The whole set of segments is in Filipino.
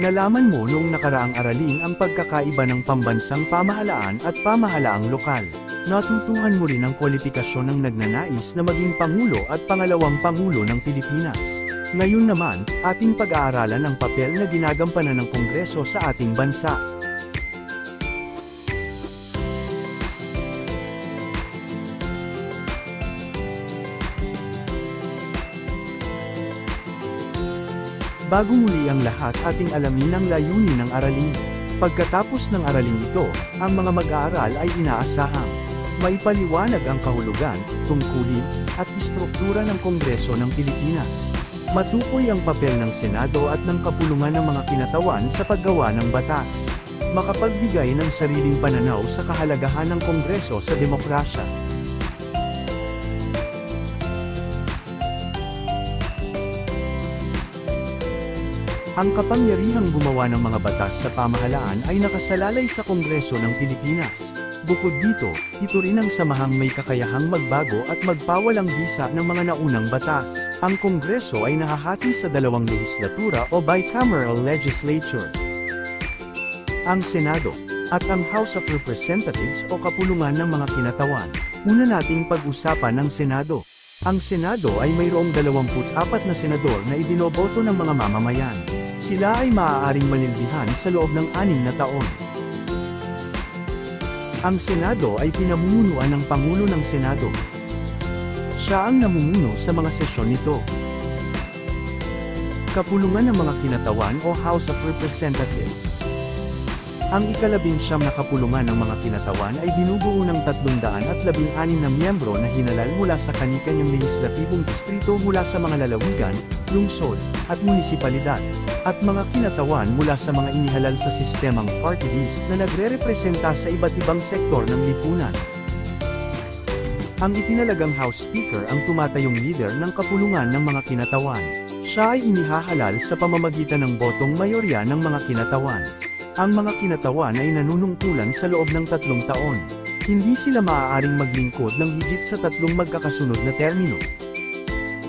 Nalaman mo noong nakaraang aralin ang pagkakaiba ng pambansang pamahalaan at pamahalaang lokal. Natutuhan mo rin ang kwalifikasyon ng nagnanais na maging Pangulo at Pangalawang Pangulo ng Pilipinas. Ngayon naman, ating pag-aaralan ang papel na ginagampanan ng Kongreso sa ating bansa. Bago muli ang lahat ating alamin ang layunin ng aralin. Pagkatapos ng aralin ito, ang mga mag-aaral ay inaasahang maipaliwanag ang kahulugan, tungkulin, at istruktura ng Kongreso ng Pilipinas. Matukoy ang papel ng Senado at ng kapulungan ng mga kinatawan sa paggawa ng batas. Makapagbigay ng sariling pananaw sa kahalagahan ng Kongreso sa demokrasya. Ang kapangyarihang gumawa ng mga batas sa pamahalaan ay nakasalalay sa Kongreso ng Pilipinas. Bukod dito, ito rin ang samahang may kakayahang magbago at magpawalang bisa ng mga naunang batas. Ang Kongreso ay nahahati sa dalawang legislatura o bicameral legislature. Ang Senado, at ang House of Representatives o kapulungan ng mga kinatawan. Una nating pag-usapan ng Senado. Ang Senado ay mayroong 24 na senador na ibinoboto ng mga mamamayan. Sila ay maaaring manilbihan sa loob ng anim na taon. Ang Senado ay pinamumunuan ng Pangulo ng Senado. Siya ang namumuno sa mga sesyon nito. Kapulungan ng mga kinatawan o House of Representatives. Ang ikalabing siyam na kapulungan ng mga kinatawan ay binubuo ng 316 na miyembro na hinalal mula sa kanikanyang legislatibong distrito mula sa mga lalawigan, lungsod, at munisipalidad, at mga kinatawan mula sa mga inihalal sa sistemang party list na nagre-representa sa iba't ibang sektor ng lipunan. Ang itinalagang House Speaker ang tumatayong leader ng kapulungan ng mga kinatawan. Siya ay inihahalal sa pamamagitan ng botong mayorya ng mga kinatawan. Ang mga kinatawan ay nanunungkulan sa loob ng tatlong taon. Hindi sila maaaring maglingkod ng higit sa tatlong magkakasunod na termino.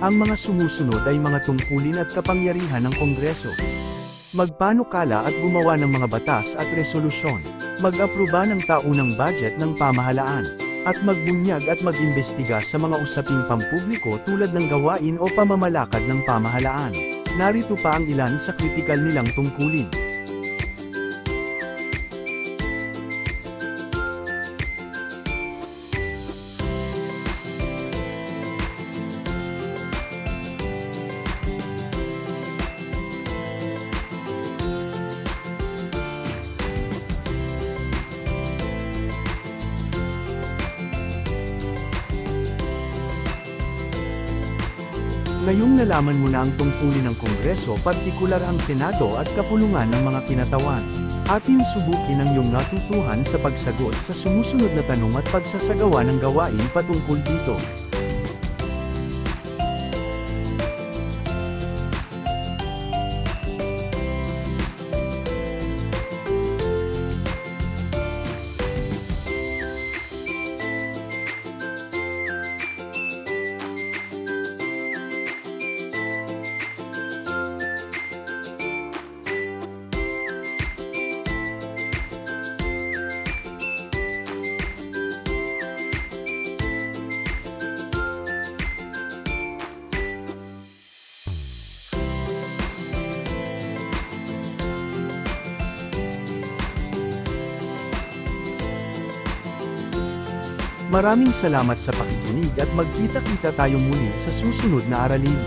Ang mga sumusunod ay mga tungkulin at kapangyarihan ng Kongreso. Magpanukala at gumawa ng mga batas at resolusyon. Mag-aproba ng taunang budget ng pamahalaan. At magbunyag at mag-imbestiga sa mga usaping pampubliko tulad ng gawain o pamamalakad ng pamahalaan. Narito pa ang ilan sa kritikal nilang tungkulin. Ngayong nalaman mo na ang tungkulin ng Kongreso partikular ang Senado at kapulungan ng mga kinatawan. Atin subukin ang iyong natutuhan sa pagsagot sa sumusunod na tanong at pagsasagawa ng gawain patungkol dito. Maraming salamat sa pakikinig at magkita-kita tayo muli sa susunod na aralin.